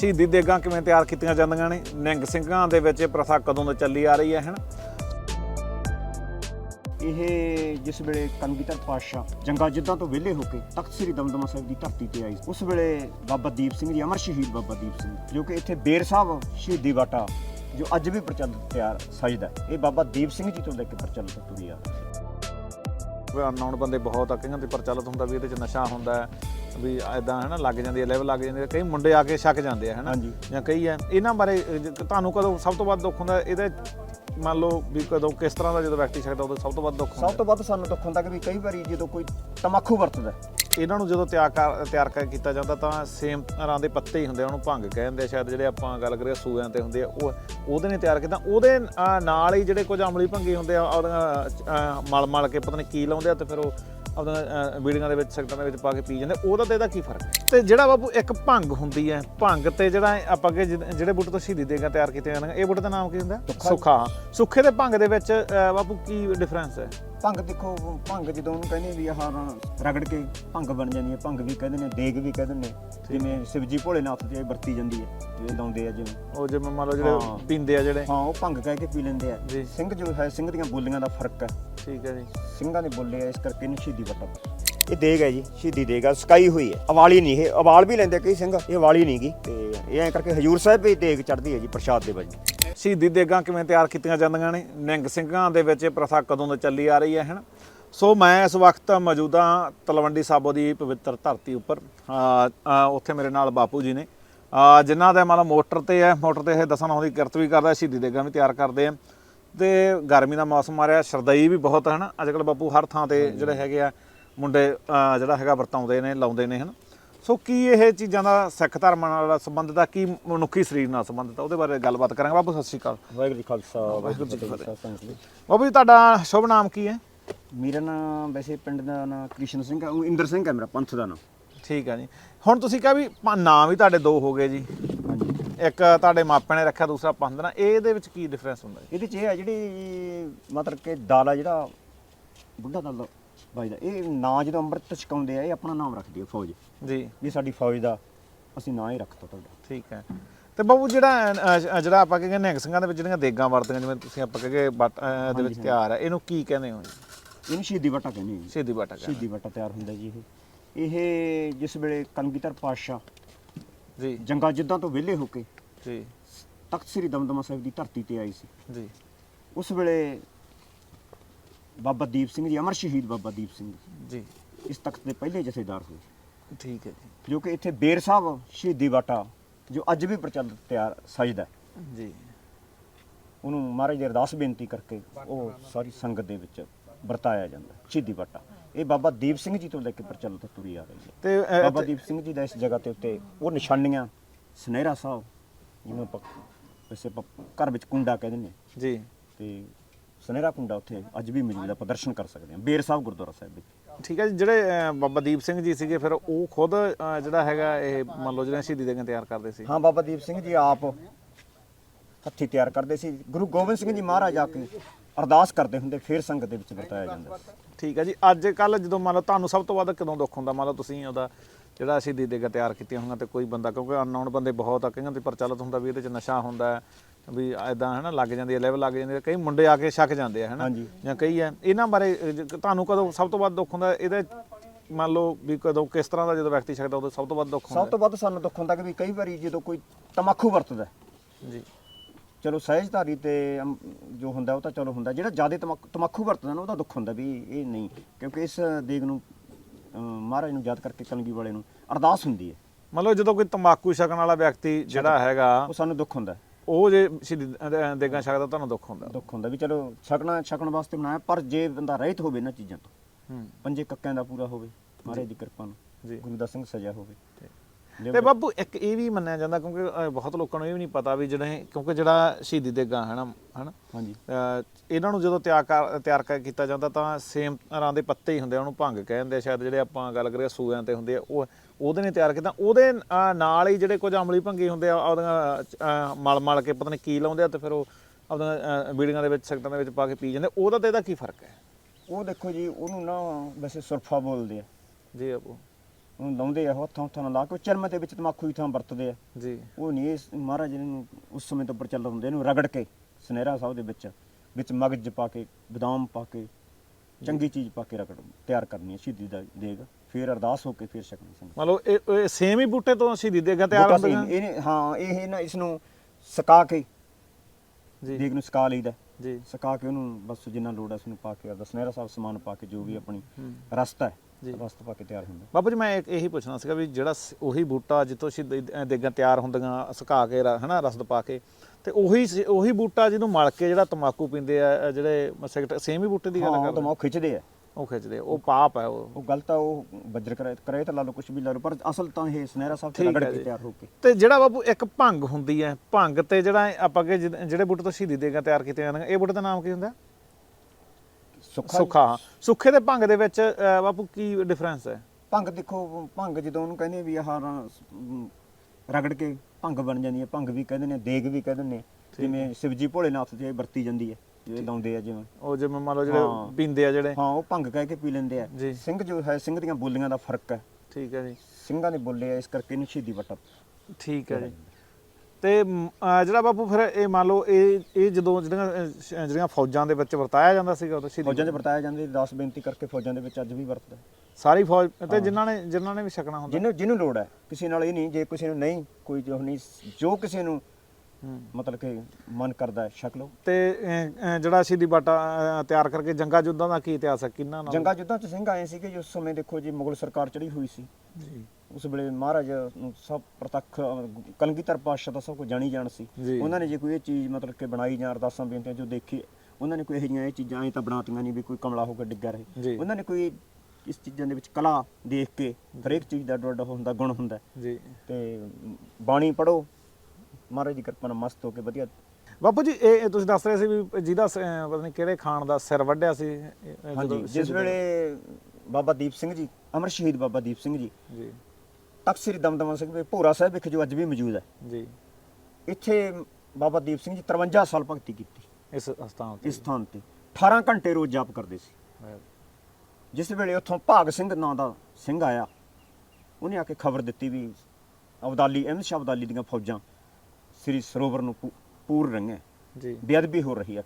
ਸ਼ਹੀਦੀ ਦੇਗਾਂ ਕਿਵੇਂ ਤਿਆਰ ਕੀਤੀਆਂ ਜਾਂਦੀਆਂ ਨੇ? ਨਿਹੰਗ ਸਿੰਘਾਂ ਦੇ ਵਿੱਚ ਇਹ ਪ੍ਰਥਾ ਕਦੋਂ ਤੋਂ ਚੱਲੀ ਆ ਰਹੀ ਹੈ ਹਨ? ਇਹ ਜਿਸ ਵੇਲੇ ਕਨਵੀਤਰ ਪਾਤਸ਼ਾਹ ਜੰਗਾ ਜਿੱਦਾਂ ਤੋਂ ਵਿਹਲੇ ਹੋ ਕੇ ਤਖਤ ਸ੍ਰੀ ਦਮਦਮਾ ਸਾਹਿਬ ਦੀ ਧਰਤੀ ਤੇ ਆਈ ਉਸ ਵੇਲੇ ਬਾਬਾ ਦੀਪ ਸਿੰਘ ਜੀ ਅਮਰ ਸ਼ਹੀਦ ਬਾਬਾ ਦੀਪ ਸਿੰਘ ਜੋ ਕਿ ਇੱਥੇ ਬੇਰ ਸਾਹਿਬ ਸ਼ਹੀਦੀ ਵਾਟਾ ਜੋ ਅੱਜ ਵੀ ਪ੍ਰਚਲਿਤ ਤਿਆਰ ਸਜਦਾ। ਇਹ ਬਾਬਾ ਦੀਪ ਸਿੰਘ ਜੀ ਤੋਂ ਲੈ ਕੇ ਪ੍ਰਚਲਿਤ ਤੁਰੀ ਆ। ਅਨਨੋਨ ਬੰਦੇ ਬਹੁਤ ਆ ਕਈਆਂ ਤੇ ਪ੍ਰਚਲਿਤ ਹੁੰਦਾ ਵੀ ਇਹਦੇ ਚ ਨਸ਼ਾ ਹੁੰਦਾ ਹੈ। ਵੀ ਐਦਾਂ ਹੈ ਨਾ ਲੱਗ ਜਾਂਦੀ ਹੈ ਲੈਵਲ ਲੱਗ ਜਾਂਦੀ ਹੈ ਕਈ ਮੁੰਡੇ ਆ ਕੇ ਛੱਕ ਜਾਂਦੇ ਆ ਹੈ ਨਾ ਹਾਂਜੀ। ਜਾਂ ਕਈ ਹੈ ਇਹਨਾਂ ਬਾਰੇ ਤੁਹਾਨੂੰ ਕਦੋਂ ਸਭ ਤੋਂ ਵੱਧ ਦੁੱਖ ਹੁੰਦਾ ਇਹਦੇ ਮੰਨ ਲਓ ਵੀ ਕਦੋਂ ਕਿਸ ਤਰ੍ਹਾਂ ਦਾ ਜਦੋਂ ਵਿਅਕਤੀ ਛਕਦਾ ਉਦੋਂ ਸਭ ਤੋਂ ਵੱਧ ਦੁੱਖ ਸਭ ਹੁੰਦਾ ਤੋਂ ਵੱਧ ਸਾਨੂੰ ਦੁੱਖ ਹੁੰਦਾ ਕਿ ਵੀ ਕਈ ਵਾਰੀ ਜਦੋਂ ਕੋਈ ਤਮਾਕੂ ਵਰਤਦਾ ਇਹਨਾਂ ਨੂੰ ਜਦੋਂ ਤਿਆਰ ਕਰ ਤਿਆਰ ਕਰ ਕੀਤਾ ਜਾਂਦਾ ਤਾਂ ਸੇਮ ਤਰ੍ਹਾਂ ਦੇ ਪੱਤੇ ਹੀ ਹੁੰਦੇ ਆ, ਉਹਨੂੰ ਭੰਗ ਕਹਿੰਦੇ ਆ ਸ਼ਾਇਦ ਜਿਹੜੇ ਆਪਾਂ ਗੱਲ ਕਰੀਏ ਸੂਆਂ ਤੇ ਹੁੰਦੇ ਆ ਉਹ ਉਹਦੇ ਨੇ ਤਿਆਰ ਕੀਤਾ। ਉਹਦੇ ਨਾਲ ਹੀ ਜਿਹੜੇ ਕੁਝ ਅਮਲੀ ਭੰਗੇ ਹੁੰਦੇ ਆ ਅ, ਮਲ ਮਲ ਕੇ ਪਤਾ ਨਹੀਂ ਕੀ ਲਾਉਂਦੇ ਆ ਤੇ ਫਿਰ ਉਹ ਆਪਦੀਆਂ ਵੀਡੀਆਂ ਦੇ ਵਿੱਚ ਸੈਕਟਾਂ ਦੇ ਵਿੱਚ ਪਾ ਕੇ ਪੀ ਜਾਂਦੇ ਉਹਦਾ ਤੇ ਇਹਦਾ ਕੀ ਫ਼ਰਕ ਹੈ? ਤੇ ਜਿਹੜਾ ਬਾਬੂ ਇੱਕ ਭੰਗ ਹੁੰਦੀ ਹੈ ਭੰਗ ਤੇ ਜਿਹੜਾ ਆਪਾਂ ਕਿ ਜਿਹੜੇ ਬੂਟੇ ਤੋਂ ਸ਼ਹੀਦੀ ਦੇਗਾ ਤਿਆਰ ਕੀਤੇ ਜਾਂਦੇ ਇਹ ਬੂਟੇ ਦਾ ਨਾਮ ਕੀ ਹੁੰਦਾ? ਸੁੱਖਾ। ਸੁੱਖਾ। ਤੇ ਭੰਗ ਦੇ ਵਿੱਚ ਬਾਪੂ ਕੀ ਡਿਫਰੈਂਸ ਹੈ? ਭੰਗ ਦੇਖੋ ਭੰਗ ਜਦੋਂ ਉਹਨੂੰ ਕਹਿੰਦੇ ਵੀ ਆਹ ਰਗੜ ਕੇ ਭੰਗ ਬਣ ਜਾਂਦੀ ਹੈ ਭੰਗ ਵੀ ਕਹਿੰਦੇ ਨੇ ਦੇਗ ਵੀ ਕਹਿੰਦੇ ਨੇ ਜਿਵੇਂ ਸ਼ਿਵਜੀ ਭੋਲੇਨਾਥ ਤੇ ਵਰਤੀ ਜਾਂਦੀ ਹੈ ਇਹ ਲਾਉਂਦੇ ਆ ਜਿਵੇਂ। ਉਹ ਜਿਵੇਂ ਮੰਨ ਲਓ ਜਿਹੜੇ। ਪੀਂਦੇ ਆ ਜਿਹੜੇ। ਹਾਂ ਉਹ ਭੰਗ ਕਹਿ ਕੇ ਪੀ ਲੈਂਦੇ ਆ। ਜੀ। ਸਿੰਘ ਜੋ ਹੈ ਸਿੰਘ ਦੀਆਂ ਬੋਲੀਆਂ ਦਾ ਫ਼ਰਕ ਹੈ। ਠੀਕ ਹੈ ਜੀ। ਸਿੰਘਾਂ ਦੇ ਬੋਲੇ ਆ ਇਸ ਕਰਕੇ ਇਹਨੂੰ ਸ਼ਹੀਦੀ ਵੱਟਾ ਇਹ ਦੇਗ ਹੈ ਜੀ ਸ਼ਹੀਦੀ ਦੇਗ ਆ ਸਕਾਈ ਹੋਈ ਹੈ। ਅਵਾਲੀ ਨਹੀਂ ਇਹ। ਅਵਾਲ ਵੀ ਲੈਂਦੇ ਕਈ ਸਿੰਘ ਇਹ ਅਵਾਲੀ ਨਹੀਂ ਗੀ। ਤੇ ਇਹ ਐਂ ਕਰਕੇ ਹਜੂਰ ਸਾਹਿਬ ਵੀ ਦੇਗ ਚੜਦੀ ਹੈ ਜੀ ਪ੍ਰਸ਼ਾਦ ਦੇ ਵਜੋਂ। ਸ਼ਹੀਦੀ ਦੇਗਾਂ ਕਿਵੇਂ ਤਿਆਰ ਕੀਤੀਆਂ ਜਾਂਦੀਆਂ ਨੇ? ਨਿਹੰਗ ਸਿੰਘਾਂ ਦੇ ਵਿੱਚ ਇਹ ਪ੍ਰਥਾ ਕਦੋਂ ਤੋਂ ਚੱਲੀ ਆ ਰਹੀ ਹੈ ਹਨ ਸੋ ਮੈਂ ਇਸ ਵਕਤ ਮੌਜੂਦਾ ਤਲਵੰਡੀ ਸਾਬੋ ਦੀ ਪਵਿੱਤਰ ਧਰਤੀ ਉੱਪਰ। ਉੱਥੇ ਮੇਰੇ ਨਾਲ ਬਾਪੂ ਜੀ ਨੇ। ਅ, ਜਿਨ੍ਹਾਂ ਦਾ ਮਤਲਬ ਮੋਟਰ ਤੇ ਹੈ ਮੋਟਰ ਤੇ ਇਹ ਦਸਾਂ ਦੀ ਕਿਰਤ ਵੀ ਕਰਦਾ ਸ਼ਹੀਦੀ ਦੇਗਾਂ ਵੀ ਤਿਆਰ ਕਰਦੇ ਆ। ਤੇ ਗਰਮੀ ਦਾ ਮੌਸਮ ਆ ਰਿਹਾ ਸ਼ਰਦਈ ਵੀ ਬਹੁਤ ਹੈ ਨਾ? ਅੱਜ ਕੱਲ ਬਾਪੂ ਹਰ ਥਾਂ ਤੇ ਜਿਹੜੇ ਹੈਗੇ ਆ ਮੁੰਡੇ ਜਿਹੜਾ ਹੈਗਾ ਵਰਤਾਉਂਦੇ ਨੇ ਲਾਉਂਦੇ ਨੇ ਹਨ ਸੋ ਕੀ ਇਹ ਚੀਜ਼ਾਂ ਦਾ ਸਿੱਖ ਧਰਮ ਨਾਲ ਸੰਬੰਧਿਤ ਆ? ਕੀ ਮਨੁੱਖੀ ਸਰੀਰ ਨਾਲ ਸੰਬੰਧਿਤ ਆ? ਉਹਦੇ ਬਾਰੇ ਗੱਲਬਾਤ ਕਰਾਂਗੇ। ਬਾਬੂ ਸਤਿ ਸ਼੍ਰੀ ਅਕਾਲ। ਵਾਹਿਗੁਰੂ ਜੀ ਖਾਲਸਾ ਵਾਹਿਗੁਰੂ ਜੀ ਕੀ ਫਤਿਹ। ਬਾਬੂ ਜੀ ਤੁਹਾਡਾ ਸ਼ੁਭ ਨਾਮ ਕੀ ਹੈ? ਮੇਰਾ ਨਾਮ ਵੈਸੇ ਪਿੰਡ ਦਾ ਨਾਮ ਕ੍ਰਿਸ਼ਨ ਸਿੰਘ ਹੈ ਉਹ ਇੰਦਰ ਸਿੰਘ ਹੈ ਮੇਰਾ ਪੰਥ ਦਾ ਨਾਮ। ਠੀਕ ਹੈ ਜੀ। ਹੁਣ ਤੁਸੀਂ ਕਿਹਾ ਵੀ ਨਾਮ ਵੀ ਤੁਹਾਡੇ ਦੋ ਹੋ ਗਏ ਜੀ। ਹਾਂਜੀ। ਇੱਕ ਤੁਹਾਡੇ ਮਾਪਿਆਂ ਨੇ ਰੱਖਿਆ ਦੂਸਰਾ ਪੰਥ ਦਾ ਇਹਦੇ ਵਿੱਚ ਕੀ ਡਿਫਰੈਂਸ ਹੁੰਦਾ ਜੀ? ਇਹਦੇ ਚ ਇਹ ਹੈ ਜਿਹੜੀ ਮਤਲਬ ਕਿ ਦਾਲ ਆ ਜਿਹੜਾ ਬੁੱਢਾ ਦਲ ਬਾਈ ਦਾ। ਇਹ ਨਾਂ ਜਦੋਂ ਅੰਮ੍ਰਿਤ ਛਕਾਉਂਦੇ ਆ ਇਹ ਆਪਣਾ ਨਾਮ ਰੱਖਦੀ ਹੈ ਫੌਜ। ਜੀ। ਇਹ ਸਾਡੀ ਫੌਜ ਦਾ ਅਸੀਂ ਨਾਂ ਹੀ ਰੱਖਤਾ ਤੁਹਾਡਾ। ਠੀਕ ਹੈ। ਤੇ ਬਾਬੂ ਜਿਹੜਾ ਜਿਹੜਾ ਆਪਾਂ ਕਹਿੰਦੇ ਨਿਹੰਗ ਸਿੰਘਾਂ ਦੇ ਵਿੱਚ ਜਿਹੜੀਆਂ ਦੇਗਾਂ ਵਰਤੀਆਂ ਜਿਵੇਂ ਤੁਸੀਂ ਆਪਾਂ ਕਹਿੰਦੇ ਬਟ ਦੇ ਵਿੱਚ ਤਿਆਰ ਹੈ ਇਹਨੂੰ ਕੀ ਕਹਿੰਦੇ ਹੋ ਜੀ? ਇਹਨੂੰ ਸ਼ਹੀਦੀ ਵਟਾ ਕਹਿੰਦੇ ਆ ਜੀ। ਸ਼ਹੀਦੀ ਬਾਟਾ ਕਹਿੰਦੇ ਸ਼ਹੀਦੀ ਵਟਾ ਤਿਆਰ ਹੁੰਦਾ ਜੀ ਇਹ। ਇਹ ਜਿਸ ਵੇਲੇ ਕਨਵੀਤਰ ਪਾਤਸ਼ਾਹ ਜੀ। ਜੰਗਾ ਜਿੱਦਾਂ ਤੋਂ ਵਿਹਲੇ ਹੋ ਕੇ ਜੀ। ਤਖਤ ਸ੍ਰੀ ਦਮਦਮਾ ਸਾਹਿਬ ਦੀ ਧਰਤੀ ਤੇ ਆਈ ਸੀ। ਜੀ। ਉਸ ਵੇਲੇ ਬਾਬਾ ਦੀਪ ਸਿੰਘ ਜੀ ਅਮਰ ਸ਼ਹੀਦ ਬਾਬਾ ਦੀਪ ਸਿੰਘ ਜੀ। ਜੀ ਇਸ ਤਖਤ ਦੇ ਪਹਿਲੇ ਜਥੇਦਾਰ ਹੋਏ ਠੀਕ ਹੈ ਜੀ। ਜੋ ਕਿ ਇੱਥੇ ਬੇਰ ਸਾਹਿਬ ਸ਼ਹੀਦੀ ਵਾਟਾ ਜੋ ਅੱਜ ਵੀ ਪ੍ਰਚਲਿਤ ਤਿਆਰ ਸਜਦਾ ਹੈ। ਜੀ। ਉਹਨੂੰ ਮਹਾਰਾਜ ਦੇ ਅਰਦਾਸ ਬੇਨਤੀ ਕਰਕੇ ਉਹ ਸਾਰੀ ਸੰਗਤ ਦੇ ਵਿੱਚ ਵਰਤਾਇਆ ਜਾਂਦਾ ਹੈ, ਸ਼ਹੀਦੀ ਵਾਟਾ। ਇਹ ਬਾਬਾ ਦੀਪ ਸਿੰਘ ਜੀ ਤੋਂ ਲੈ ਕੇ ਪ੍ਰਚਲਿਤ ਤੁਰੀ ਆ ਰਹੀ ਹੈ। ਤੇ ਬਾਬਾ ਦੀਪ ਸਿੰਘ ਜੀ ਦਾ ਇਸ ਜਗ੍ਹਾ ਤੇ ਉੱਤੇ ਉਹ ਨਿਸ਼ਾਨੀਆਂ ਸੁਨਹਿਰਾ ਸਾਹਿਬ ਜਿਵੇਂ ਆਪਾਂ ਵੈਸੇ ਆਪਾਂ ਘਰ ਵਿੱਚ ਕੁੰਡਾ ਕਹਿੰਦੇ ਨੇ ਜੀ। ਤੇ ਸੁਨਹਿਰਾ ਕੁੰਡਾ ਉੱਥੇ ਅੱਜ ਵੀ ਮੌਜੂਦ ਆ ਆਪਾਂ ਦਰਸ਼ਨ ਕਰ ਸਕਦੇ ਹਾਂ। ਬੇਰ ਸਾਹਿਬ ਗੁਰਦੁਆਰਾ ਸਾਹਿਬ ਵਿੱਚ। ਠੀਕ ਹੈ ਜੀ ਜਿਹੜੇ ਬਾਬਾ ਦੀਪ ਸਿੰਘ ਜੀ ਸੀਗੇ ਫਿਰ ਉਹ ਖੁਦ ਜਿਹੜਾ ਹੈਗਾ ਇਹ ਮੰਨ ਲਓ ਜਿਹੜੇ ਸ਼ਹੀਦੀ ਦੇਗਾਂ ਤਿਆਰ ਕਰਦੇ ਸੀ। ਹਾਂ ਬਾਬਾ ਦੀਪ ਸਿੰਘ ਜੀ ਆਪ ਹੱਥੀ ਤਿਆਰ ਕਰਦੇ ਸੀ। ਗੁਰੂ ਗੋਬਿੰਦ ਸਿੰਘ ਜੀ ਮਹਾਰਾਜ ਆ ਕੇ ਅਰਦਾਸ ਕਰਦੇ ਹੁੰਦੇ ਫਿਰ ਸੰਗਤ ਦੇ ਵਿੱਚ ਵਰਤਾਇਆ ਜਾਂਦਾ ਸੀ। ਠੀਕ ਹੈ ਜੀ ਅੱਜ ਕੱਲ ਜਦੋਂ ਮੰਨ ਲਓ ਤੁਹਾਨੂੰ ਸਭ ਤੋਂ ਵੱਧ ਕਦੋਂ ਦੁੱਖ ਹੁੰਦਾ? ਮੰਨ ਲਓ ਤੁਸੀਂ ਉਹਦਾ ਜਿਹੜਾ ਸ਼ਹੀਦੀ ਦੇਗਾ ਤਿਆਰ ਕੀਤੀਆਂ ਹੋਈਆਂ ਤੇ ਕੋਈ ਬੰਦਾ ਕਿਉਂਕਿ ਅਨਨੋਨ ਬੰਦੇ ਬਹੁਤ ਆ ਕਈਆਂ ਤੇ ਪ੍ਰਚਲਿਤ ਹੁੰਦਾ ਵੀ ਇਹਦੇ ਚ ਨਸ਼ਾ ਹੁੰਦਾ ਹੈ। ਵੀ ਐਦਾਂ ਹੈ ਨਾ ਲੱਗ ਜਾਂਦੀ ਹੈ ਲੈਵਲ ਲੱਗ ਜਾਂਦੀ ਹੈ। ਕਈ ਮੁੰਡੇ ਆ ਕੇ ਛਕ ਜਾਂਦੇ ਆ ਹੈ ਨਾ ਹਾਂਜੀ। ਜਾਂ ਕਈ ਹੈ ਇਹਨਾਂ ਬਾਰੇ ਤੁਹਾਨੂੰ ਕਦੋਂ ਸਭ ਤੋਂ ਵੱਧ ਦੁੱਖ ਹੁੰਦਾ? ਇਹਦੇ ਮੰਨ ਲਓ ਵੀ ਕਦੋਂ ਕਿਸ ਤਰ੍ਹਾਂ ਦਾ ਜਦੋਂ ਵਿਅਕਤੀ ਛਕਦਾ ਉਦੋਂ ਸਭ ਤੋਂ ਵੱਧ ਦੁੱਖ ਸਭ ਹੁੰਦਾ ਤੋਂ ਵੱਧ ਸਾਨੂੰ ਦੁੱਖ ਹੁੰਦਾ ਕਿ ਵੀ ਕਈ ਵਾਰੀ ਜਦੋਂ ਕੋਈ ਤਮਾਕੂ ਵਰਤਦਾ ਹੈ, ਜੀ। ਚਲੋ ਸਹਿਜਧਾਰੀ ਤੇ ਜੋ ਹੁੰਦਾ ਉਹ ਤਾਂ ਚਲੋ ਹੁੰਦਾ। ਜਿਹੜਾ ਜ਼ਿਆਦਾ ਤਮਾਕੂ ਤਮਾਕੂ ਵਰਤਦਾ ਨਾ ਉਹਦਾ ਦੁੱਖ ਹੁੰਦਾ ਵੀ ਇਹ ਨਹੀਂ। ਕਿਉਂਕਿ ਇਸ ਦੇਗ ਨੂੰ ਮਹਾਰਾਜ ਨੂੰ ਯਾਦ ਕਰਕੇ ਕਲਗੀ ਵਾਲੇ ਨੂੰ ਅਰਦਾਸ ਹੁੰਦੀ ਹੈ। ਮੰਨ ਲਓ ਜਦੋਂ ਕੋਈ ਤੰਬਾਕੂ ਛਕਣ ਵਾਲਾ ਵਿਅਕਤੀ ਜਿਹੜਾ ਹੈਗਾ ਉਹ ਸਾਨੂੰ ਦੁੱਖ ਹੁੰਦਾ। ਉਹ ਜੇ ਸ਼ਹੀਦੀ ਦੇਗਾਂ ਛਕਦਾ ਤੁਹਾਨੂੰ ਦੁੱਖ ਹੁੰਦਾ। ਦੁੱਖ ਹੁੰਦਾ ਵੀ ਚਲੋ ਛਕਣਾ ਛਕਣ ਵਾਸਤੇ ਬਣਾਇਆ ਪਰ ਜੇ ਬੰਦਾ ਰਹਿਤ ਹੋਵੇ ਇਹਨਾਂ ਚੀਜ਼ਾਂ ਤੋਂ ਹੂੰ। ਪੰਜੇ ਕੱਕਿਆਂ ਦਾ ਪੂਰਾ ਹੋਵੇ ਮਹਾਰਾਜ ਦੀ ਕਿਰਪਾ ਨਾਲ ਜੀ। ਗੁਰੂ ਦਾ ਸਿੰਘ ਸਜਿਆ ਹੋਵੇ। ਤੇ ਬਾਬੂ ਇੱਕ ਇਹ ਵੀ ਮੰਨਿਆ ਜਾਂਦਾ ਕਿਉਂਕਿ ਅ, ਬਹੁਤ ਲੋਕਾਂ ਨੂੰ ਇਹ ਵੀ ਨਹੀਂ ਪਤਾ ਵੀ ਜਿਹੜੇ ਕਿਉਂਕਿ ਜਿਹੜਾ ਸ਼ਹੀਦੀ ਦੇਗਾ ਹੈ ਨਾ ਹਨਾ? ਹਾਂਜੀ। ਅ, ਇਹਨਾਂ ਨੂੰ ਜਦੋਂ ਤਿਆਰ ਕਰ ਤਿਆਰ ਕਰ ਕੀਤਾ ਜਾਂਦਾ ਤਾਂ ਸੇਮ ਤਰ੍ਹਾਂ ਦੇ ਪੱਤੇ ਹੀ ਹੁੰਦੇ ਆ ਉਹਨੂੰ ਭੰਗ ਕਹਿੰਦੇ ਆ। ਸ਼ਾਇਦ ਜਿਹੜੇ ਆਪਾਂ ਗੱਲ ਕਰੀਏ ਸੂਆਂ ਤੇ ਹੁੰਦੇ ਆ ਉਹ ਉਹਦੇ ਨੇ ਤਿਆਰ ਕੀਤਾ। ਉਹਦੇ ਅ, ਨਾਲ ਹੀ ਜਿਹੜੇ ਕੁਝ ਅਮਲੀ ਭੰਗੇ ਹੁੰਦੇ ਆ ਉਹਦੀਆਂ ਮਲ ਮਲ ਕੇ ਪਤਾ ਨਹੀਂ ਕੀ ਲਾਉਂਦੇ ਆ ਤੇ ਫਿਰ ਉਹ ਆਪਦੀਆਂ ਵੀਡੀਆਂ ਦੇ ਵਿੱਚ ਸੈਕਟਾਂ ਦੇ ਵਿੱਚ ਪਾ ਕੇ ਪੀ ਜਾਂਦੇ। ਉਹਦਾ ਤੇ ਇਹਦਾ ਕੀ ਫ਼ਰਕ ਹੈ? ਉਹ ਦੇਖੋ ਜੀ ਉਹਨੂੰ ਨਾ ਵੈਸੇ ਸੁਰਫਾ ਬੋਲਦੇ ਆ। ਜੀ ਆਪੋ ਉਹ ਲਾਉਂਦੇ ਆ ਹੱਥਾਂ ਹੱਥਾਂ ਨਾਲ ਲਾ ਕੇ ਉਹ ਚਰਮ ਦੇ ਵਿੱਚ ਤਮਾਕੂ ਹੀ ਥਾਂ ਵਰਤਦੇ ਆ। ਜੀ। ਉਹ ਨਹੀਂ ਇਸ ਮਹਾਰਾਜ ਜੀ ਨੂੰ ਉਸ ਸਮੇਂ ਤੋਂ ਪ੍ਰਚਲਿਤ ਹੁੰਦੇ ਇਹਨੂੰ ਰਗੜ ਕੇ ਸੁਨਹਿਰਾ ਸਾਹਿਬ ਦੇ ਵਿੱਚ ਵਿੱਚ ਮਗਜ ਪਾ ਕੇ ਬਦਾਮ ਪਾ ਕੇ ਚੰਗੀ ਚੀਜ਼ ਪਾ ਕੇ ਰਗੜ ਤਿਆਰ ਕਰਨੀ ਹੈ ਸ਼ਹੀਦੀ ਦਾ ਦੇਗ। ਫਿਰ ਅਰਦਾਸ ਹੋ ਕੇ ਫਿਰ ਛਕਣੀ ਸੰਗਤ। ਮੰਨ ਲਓ ਇਹ ਇਹ ਸੇਮ ਹੀ ਬੂਟੇ ਤੋਂ ਸ਼ਹੀਦੀ ਦੇਗਾ ਤਿਆਰ ਹੁੰਦੀਆਂ ਸੀ, ਇਹਨੇ ਹਾਂ ਇਹ ਨਾ ਇਸ ਨੂੰ ਸਕਾ ਕੇ ਜੀ। ਦੇਗ ਨੂੰ ਸਕਾ ਲਈਦਾ। ਜੀ। ਸਕਾ ਕੇ ਉਹਨੂੰ ਬਸ ਜਿੰਨਾ ਲੋੜ ਹੈ ਉਸ ਨੂੰ ਪਾ ਕੇ ਅਰਦਾ ਸੁਨਹਿਰਾ ਸਾਹਿਬ ਸਮਾਨ ਪਾ ਕੇ ਜੋ ਵੀ ਆਪਣੀ ਹੂੰ। ਰਸਤਾ ਹੈ ਜੀ। ਰਸਤ ਪਾ ਕੇ ਤਿਆਰ ਹੁੰਦਾ। ਬਾਬੂ ਜੀ ਮੈਂ ਇੱਕ ਇਹੀ ਪੁੱਛਣਾ ਸੀਗਾ ਵੀ ਜਿਹੜਾ ਸ- ਉਹੀ ਬੂਟਾ ਜਿੱਥੋਂ ਅਹ ਦੇਗਾਂ ਤਿਆਰ ਹੁੰਦੀਆਂ ਸੁਕਾ ਕੇ ਰ- ਹਨਾ ਰਸਦ ਪਾ ਕੇ ਤੇ ਉਹੀ ਸ- ਉਹੀ ਬੂਟਾ ਜਿਹਨੂੰ ਮਲ ਕੇ ਜਿਹੜਾ ਤਮਾਕੂ ਪੀਂਦੇ ਆ ਜਿਹੜੇ ਸਿਗਰਟ ਸੇਮ ਹੀ ਬੂਟੇ ਦੀ ਗੱਲ ਹਾਂ ਕਰਦੇ ਤਾਂ ਉਹ ਖਿੱਚਦੇ ਆ। ਉਹ ਖਿੱਚਦੇ ਆ, ਉਹ ਪਾਪ ਹੈ ਉਹ। ਉਹ ਗਲਤ ਆ ਉਹ ਵਜਰ ਕਰੇ ਕਰੇ ਤਾਂ ਲਾ ਲਓ ਕੁਝ ਵੀ ਲਾ ਲਓ ਪਰ ਅਸਲ ਤਾਂ ਇਹ ਸੁਨਹਿਰਾ ਸਾਹਿਬ ਤੇ ਠੀਕ ਰਗੜ ਹੈ ਕੇ ਜੀ। ਤਿਆਰ ਹੋ ਕੇ। ਤੇ ਜਿਹੜਾ ਬਾਬੂ ਇੱਕ ਭੰਗ ਹੁੰਦੀ ਹੈ ਭੰਗ ਤੇ ਜਿਹੜਾ ਆਪਾਂ ਕਿ ਜਿਹ- ਜਿਹੜੇ ਬੂਟੇ ਤੋਂ ਸ਼ਹੀਦੀ ਦੇਗਾਂ ਤਿਆਰ ਕੀਤੀਆਂ ਜਾਂਦੀਆਂ ਇਹ ਬੂਟੇ ਦਾ ਨਾਮ ਕੀ ਹੁੰਦਾ? ਸੁੱਖਾ ਸੁੱਖਾ ਹਾਂ। ਸੁੱਖੇ ਤੇ ਭੰਗ ਦੇ ਵਿੱਚ ਅਹ, ਬਾਪੂ ਕੀ ਡਿਫਰੈਂਸ ਹੈ? ਭੰਗ ਦੇਖੋ ਭੰਗ ਜਦੋਂ ਉਹਨੂੰ ਕਹਿੰਦੇ ਵੀ ਆਹ ਰ- ਅਮ, ਰਗੜ ਕੇ ਭੰਗ ਬਣ ਜਾਂਦੀ ਹੈ ਭੰਗ ਵੀ ਕਹਿੰਦੇ ਨੇ ਦੇਗ ਵੀ ਕਹਿੰਦੇ ਨੇ ਜਿਵੇਂ ਸ਼ਿਵਜੀ ਭੋਲੇਨਾਥ ਤੇ ਵਰਤੀ ਜਾਂਦੀ ਹੈ ਜਿਵੇਂ ਲਾਉਂਦੇ ਆ ਜਿਵੇਂ। ਉਹ ਜਿਵੇਂ ਮੰਨ ਲਓ ਜਿਹੜੇ ਹਾਂ। ਪੀਂਦੇ ਆ ਜਿਹੜੇ। ਹਾਂ ਉਹ ਭੰਗ ਕਹਿ ਕੇ ਪੀ ਲੈਂਦੇ ਆ। ਜੀ। ਸਿੰਘ ਜੋ ਹੈ ਸਿੰਘ ਦੀਆਂ ਬੋਲੀਆਂ ਦਾ ਫ਼ਰਕ ਹੈ। ਠੀਕ ਹੈ ਜੀ। ਸਿੰਘਾਂ ਦੇ ਬੋਲੇ ਆ ਇਸ ਕਰਕੇ ਇਹਨੂੰ ਸ਼ਹੀਦੀ ਵਟਾ ਠੀਕ ਹੈ ਜੀ। ਤੇ ਜਿਹੜਾ ਬਾਪੂ ਫਿਰ ਇਹ ਮੰਨ ਲਓ ਇਹ ਇਹ ਜਦੋਂ ਜਿਹੜੀਆਂ ਜਿਹੜੀਆਂ ਫੌਜਾਂ ਦੇ ਵਿੱਚ ਵਰਤਾਇਆ ਜਾਂਦਾ ਸੀਗਾ ਉਦੋਂ ਸ਼ਹੀਦੀ ਫੌਜਾਂ 'ਚ ਵਰਤਾਇਆ ਜਾਂਦੇ 10 ਬੇਨਤੀ ਕਰਕੇ ਫੌਜਾਂ ਦੇ ਵਿੱਚ ਅੱਜ ਵੀ ਵਰਤਦਾ। ਸਾਰੀ ਫੌਜ ਤੇ ਜਿਨ੍ਹਾਂ ਨੇ ਜਿਨ੍ਹਾਂ ਨੇ ਵੀ ਛਕਣਾ ਹੁੰਦਾ। ਜਿਹਨੂੰ ਜਿਹਨੂੰ ਲੋੜ ਹੈ ਕਿਸੇ ਨਾਲ ਇਹ ਨਹੀਂ ਜੇ ਕਿਸੇ ਨੂੰ ਨਹੀਂ ਕੋਈ ਜੋ ਨਹੀਂ ਜੋ ਕਿਸੇ ਨੂੰ। ਮਤਲਬ ਕਿ ਮਨ ਕਰਦਾ ਹੈ ਛਕ ਲਓ। ਤੇ ਜਿਹੜਾ ਸ਼ਹੀਦੀ ਬਾਟਾ ਤਿਆਰ ਕਰਕੇ ਜੰਗਾ ਜੁੱਦਾਂ ਦਾ ਕੀ ਇਤਿਹਾਸ ਹੈ? ਕਿੰਨਾ ਨਾਲ? ਜੰਗਾ ਜੁੱਧਾਂ 'ਚ ਸਿੰਘ ਆਏ ਸੀਗੇ ਜੀ ਉਸ ਸਮੇਂ ਦੇਖੋ ਜੀ ਮੁਗਲ ਸਰਕਾਰ ਚੜੀ ਹੋਈ ਸੀ। ਜੀ। ਉਸ ਵੇਲੇ ਮਹਾਰਾਜ ਨੂੰ ਸਭ ਪ੍ਰਤੱਖ ਕਲਗੀਧਰ ਪਾਤਸ਼ਾਹ ਦਾ ਸਭ ਕੁਝ ਜਾਣੀ ਜਾਣ ਸੀ। ਉਹਨਾਂ ਨੇ ਜੇ ਕੋਈ ਇਹ ਚੀਜ਼ ਮਤਲਬ ਕਿ ਬਣਾਈ ਜਾਂ ਅਰਦਾਸਾਂ ਬੇਨਤੀਆਂ ਜੋ ਦੇਖੀ ਉਹਨਾਂ ਨੇ ਕੋਈ ਇਹੋ ਜਿਹੀਆਂ ਇਹ ਚੀਜ਼ਾਂ ਐ ਤਾਂ ਬਣਾਤੀਆਂ ਨਹੀਂ ਵੀ ਕੋਈ ਕਮਲਾ ਹੋ ਕੇ ਡਿੱਗਾ। ਰਹੇ। ਉਹਨਾਂ ਨੇ ਕੋਈ ਇਸ ਚੀਜ਼ਾਂ ਦੇ ਵਿੱਚ ਕਲਾ ਦੇਖ ਕੇ ਹਰੇਕ ਚੀਜ਼ ਦਾ ਡੋਡਾ ਹੁੰਦਾ ਗੁਣ ਹੁੰਦਾ। ਜੀ। ਤੇ ਬਾਣੀ ਪੜੋ ਮਹਾਰਾਜ ਦੀ ਕਿਰਪਾ ਨਾਲ ਮਸਤ ਹੋ ਕੇ ਵਧੀਆ। ਬਾਪੂ ਜੀ ਇਹ ਤੁਸੀਂ ਦੱਸ ਰਹੇ ਸੀ ਵੀ ਜਿਹਦਾ ਪਤਾ ਨਹੀਂ ਕਿਹੜੇ ਖਾਨ ਦਾ ਸਿਰ ਵੱਢਿਆ ਸੀ ਹਾਂਜੀ। ਜਿਸ ਵੇਲੇ ਬਾਬਾ ਦੀਪ ਸਿੰਘ ਜੀ ਅਮਰ ਸ਼ਹੀਦ ਬਾਬਾ ਦੀਪ ਸਿੰਘ ਜੀ। ਜੀ। ਤਖਤ ਸ੍ਰੀ ਦਮਦਮਾ ਸਿੰਘ ਦੇ ਭੋਰਾ ਸਾਹਿਬ ਵਿਖੇ ਜੋ ਅੱਜ ਵੀ ਮੌਜੂਦ ਹੈ। ਜੀ। ਇੱਥੇ ਬਾਬਾ ਦੀਪ ਸਿੰਘ ਜੀ 53 ਸਾਲ ਭਗਤੀ ਕੀਤੀ। ਇਸ ਅਸਥਾਨ ਤੇ। ਇਸ ਸਥਾਨ ਤੇ। 18 ਘੰਟੇ ਰੋਜ਼ ਜਾਪ ਕਰਦੇ ਸੀ। ਜਿਸ ਵੇਲੇ ਉੱਥੋਂ ਭਾਗ ਸਿੰਘ ਨਾਂ ਦਾ ਸਿੰਘ ਆਇਆ ਉਹਨੇ ਆ ਕੇ ਖਬਰ ਦਿੱਤੀ ਵੀ ਅਬਦਾਲੀ ਅਹਿਮਦ ਸ਼ਾਹ ਅਬਦਾਲੀ ਦੀਆਂ ਫੌਜਾਂ ਸ੍ਰੀ ਸਰੋਵਰ ਨੂੰ ਪੂਰ ਰਹੀਆਂ। ਜੀ। ਬੇਅਦਬੀ ਹੋ ਰਹੀ ਹੈ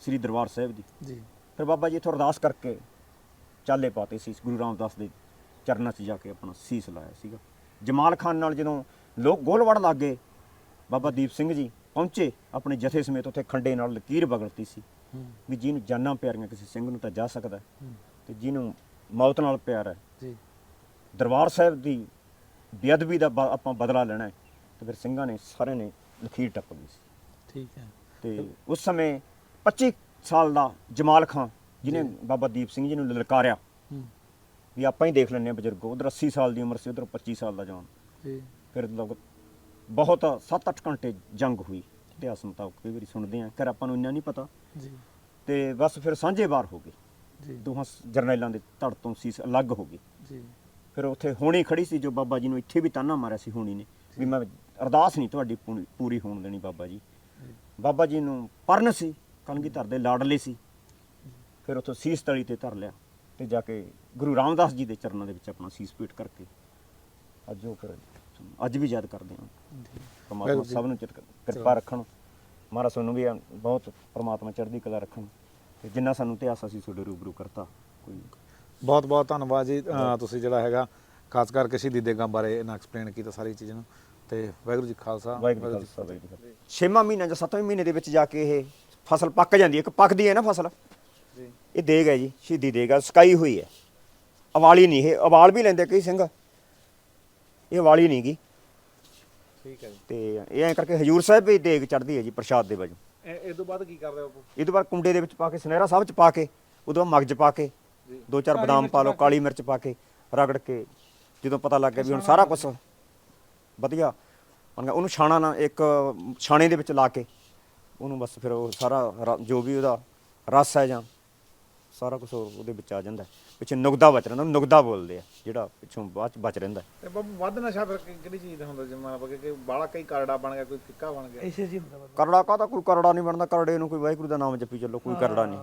ਸ੍ਰੀ ਦਰਬਾਰ ਸਾਹਿਬ ਦੀ। ਜੀ। ਫਿਰ ਬਾਬਾ ਜੀ ਇੱਥੋਂ ਅਰਦਾਸ ਕਰਕੇ ਚਾਲੇ ਪਾਤੇ ਸੀ ਗੁਰੂ ਰਾਮਦਾਸ ਦੇ ਚਰਨਾਂ 'ਚ ਜਾ ਕੇ ਆਪਣਾ ਸੀਸ ਲਾਇਆ ਸੀਗਾ। ਜਮਾਲ ਖਾਨ ਨਾਲ ਜਦੋਂ ਲੋਕ ਗੋਲਵੜ ਲੱਗੇ ਬਾਬਾ ਦੀਪ ਸਿੰਘ ਜੀ ਪਹੁੰਚੇ ਆਪਣੇ ਜਥੇ ਸਮੇਤ ਉੱਥੇ ਖੰਡੇ ਨਾਲ ਲਕੀਰ ਬਗਲਤੀ ਸੀ ਵੀ ਜਿਹਨੂੰ ਜਾਨਾਂ ਪਿਆਰੀਆਂ ਕਿਸੇ ਸਿੰਘ ਨੂੰ ਤਾਂ ਜਾ ਸਕਦਾ ਤੇ ਜਿਹਨੂੰ ਮੌਤ ਨਾਲ ਪਿਆਰ ਹੈ। ਜੀ। ਦਰਬਾਰ ਸਾਹਿਬ ਦੀ ਬੇਅਦਬੀ ਦਾ ਆਪਾਂ ਬਦਲਾ ਲੈਣਾ ਹੈ ਤੇ ਫਿਰ ਸਿੰਘਾਂ ਨੇ ਸਾਰਿਆਂ ਨੇ ਲਕੀਰ ਟੱਪ ਗਈ ਸੀ। ਠੀਕ ਹੈ। ਤੇ ਉਸ ਸਮੇਂ 25 ਸਾਲ ਦਾ ਜਮਾਲ ਖਾਨ ਜਿਹਨੇ ਬਾਬਾ ਦੀਪ ਸਿੰਘ ਜੀ ਨੂੰ ਲਲਕਾਰਿਆ ਵੀ ਆਪਾਂ ਹੀ ਦੇਖ ਲੈਂਦੇ ਹਾਂ ਬਜ਼ੁਰਗ ਉਧਰ 80 ਸਾਲ ਦੀ ਉਮਰ ਸੀ ਉਧਰ 25 ਸਾਲ ਦਾ ਜਵਾਨ। ਜੀ। ਫਿਰ ਲੋਕ ਬਹੁਤ 7-8 ਘੰਟੇ ਜੰਗ ਹੋਈ ਇਤਿਹਾਸ ਮੁਤਾਬਕ ਕਈ ਵਾਰੀ ਸੁਣਦੇ ਆ ਕਰ ਆਪਾਂ ਨੂੰ ਇੰਨਾ ਨਹੀਂ ਪਤਾ। ਜੀ। ਤੇ ਬਸ ਫਿਰ ਸਾਂਝੇ ਵਾਰ ਹੋ ਗਏ। ਜੀ। ਦੋਹਾਂ ਜਰਨੈਲਾਂ ਦੇ ਧੜ ਤੋਂ ਸੀਸ ਅਲੱਗ ਹੋ ਗਈ ਜੀ। ਫਿਰ ਉੱਥੇ ਹੋਣੀ ਖੜੀ ਸੀ ਜੋ ਬਾਬਾ ਜੀ ਨੂੰ ਇੱਥੇ ਵੀ ਤਾਨਾ ਮਾਰਿਆ ਸੀ ਹੋਣੀ ਨੇ। ਵੀ ਮੈਂ ਅਰਦਾਸ ਨਹੀਂ ਤੁਹਾਡੀ ਪੂਰੀ- ਪੂਰੀ ਹੋਣ ਦੇਣੀ ਬਾਬਾ ਜੀ। ਬਾਬਾ ਜੀ ਨੂੰ ਪਰਨ ਸੀ ਕਲਗੀਧਰ ਦੇ ਲਾਡਲੇ ਸੀ। ਫਿਰ ਉੱਥੋਂ ਸੀਸ ਤਲੀ ਤੇ ਧਰ ਲਿਆ। ਤੇ ਜਾ ਕੇ ਗੁਰੂ ਰਾਮਦਾਸ ਜੀ ਦੇ ਚਰਨਾਂ ਦੇ ਵਿੱਚ ਆਪਣਾ ਸੀਸ ਪੀਟ ਕਰਕੇ ਅੱਜ ਉਹ ਫਿਰ ਅੱਜ ਵੀ ਯਾਦ ਕਰਦੇ ਹਾਂ। ਪਰਮਾਤਮਾ। ਸਭ ਨੂੰ ਚਿਰ- ਕਿਰਪਾ ਰੱਖਣ। ਮਹਾਰਾਜ ਸਾਨੂੰ ਵੀ ਬਹੁਤ ਪਰਮਾਤਮਾ ਚੜ੍ਹਦੀ ਕਲਾ ਰੱਖਣ ਤੇ ਜਿੰਨਾ ਸਾਨੂੰ ਇਤਿਹਾਸ ਅਸੀਂ ਤੁਹਾਡੇ ਰੂਬਰੂ ਕਰਤਾ ਕੋਈ ਬਹੁਤ ਬਹੁਤ ਧੰਨਵਾਦ ਜੀ ਤੁਸੀਂ ਜਿਹੜਾ ਹੈਗਾ ਖਾਸ ਕਰਕੇ ਸ਼ਹੀਦੀ ਦੇਗਾਂ ਬਾਰੇ ਇਹਨਾਂ ਐਕਸਪਲੇਨ ਕੀਤਾ ਸਾਰੀ ਚੀਜ਼ਾਂ ਨੂੰ ਤੇ ਵਾਹਿਗੁਰੂ ਜੀ ਖਾਲਸਾ ਵਾਹਿਗੁਰੂ ਜੀ ਖਾਲਸਾ ਛੇਵਾਂ ਮਹੀਨਾ ਜਾਂ ਸੱਤਵੇਂ ਮਹੀਨੇ ਦੇ ਵਿੱਚ ਜਾ ਕੇ ਇਹ ਫਸਲ ਪੱਕ ਜਾਂਦੀ ਹੈ ਇੱਕ ਪੱਕਦੀ ਹੈ ਨਾ ਫਸਲ? ਇਹ ਦੇਗ ਹੈ ਜੀ ਸ਼ਹੀਦੀ ਦੇਗ ਹੈ ਸਕਾਈ ਹੋਈ ਹੈ। ਅਵਾਲੀ ਨਹੀਂ ਇਹ ਅਵਾਲ ਵੀ ਲੈਂਦੇ ਕਈ ਸਿੰਘ। ਇਹ ਅਵਾਲੀ ਨਹੀਂ ਗੀ। ਠੀਕ ਹੈ ਜੀ। ਤੇ ਇਹ ਐਂ ਕਰਕੇ ਹਜੂਰ ਸਾਹਿਬ ਵੀ ਦੇਗ ਚੜਦੀ ਹੈ ਜੀ ਪ੍ਰਸ਼ਾਦ ਦੇ ਵਜੋਂ। ਇਹ ਤੋਂ ਬਾਅਦ ਕੀ ਕਰਦੇ ਹੋ ਇਹ ਤੋਂ ਬਾਅਦ ਕੁੰਡੇ ਦੇ ਵਿੱਚ ਪਾ ਕੇ ਸੁਨਹਿਰਾ ਸਾਹਿਬ ਚ ਪਾ ਕੇ ਉਦੋਂ ਬਾਅਦ ਮਗਜ ਪਾ ਕੇ ਦੋ ਚਾਰ ਬਦਾਮ ਪਾ ਲਓ ਕਾਲੀ ਮਿਰਚ ਪਾ ਕੇ ਰਗੜ ਕੇ ਜਦੋਂ ਪਤਾ ਲੱਗ ਗਿਆ ਵੀ ਹੁਣ ਸਾਰਾ ਕੁਝ ਵਧੀਆ। ਉਹਨੂੰ ਛਾਣਾ ਨਾ ਇੱਕ ਛਾਣੇ ਦੇ ਵਿੱਚ ਲਾ ਕੇ ਉਹਨੂੰ ਬਸ ਫਿਰ ਉਹ ਸਾਰਾ ਜੋ ਵੀ ਉਹਦਾ ਰਸ ਹੈ ਜਾਂ ਸਾਰਾ ਕੁਝ ਉਹਦੇ ਵਿੱਚ ਆ ਜਾਂਦਾ ਹੈ। ਪਿੱਛੇ ਨੁਕਦਾ ਬਚ ਰਹਿੰਦਾ ਉਹਨੂੰ ਨੁਕਦਾ ਬੋਲਦੇ ਆ ਜਿਹੜਾ ਪਿੱਛੋਂ ਬਾਅਦ ਚ ਬਚ ਰਹਿੰਦਾ ਹੈ। ਤੇ ਬਾਪੂ ਵੱਧ ਨਸ਼ਾ ਫਿਰ ਕਿ- ਕਿਹੜੀ ਚੀਜ਼ ਦਾ ਹੁੰਦਾ ਜਿਵੇਂ ਆਪਾਂ ਕਿ ਬਾਲਾ ਕਈ ਕਰੜਾ ਬਣ ਗਿਆ ਕੋਈ ਫਿੱਕਾ ਬਣ ਗਿਆ ਐਸੇ ਜੀ ਹੁੰਦਾ ਬਾਬਾ ਕਰੜਾ ਕਾਹਦਾ ਕੋਈ ਕਰੜਾ ਨਹੀਂ ਬਣਦਾ ਕਰੜੇ ਨੂੰ ਕੋਈ ਵਾਹਿਗੁਰੂ ਦਾ ਨਾਮ ਜਪੀ ਚੱਲੋ ਕੋਈ ਕਰੜਾ ਨਹੀਂ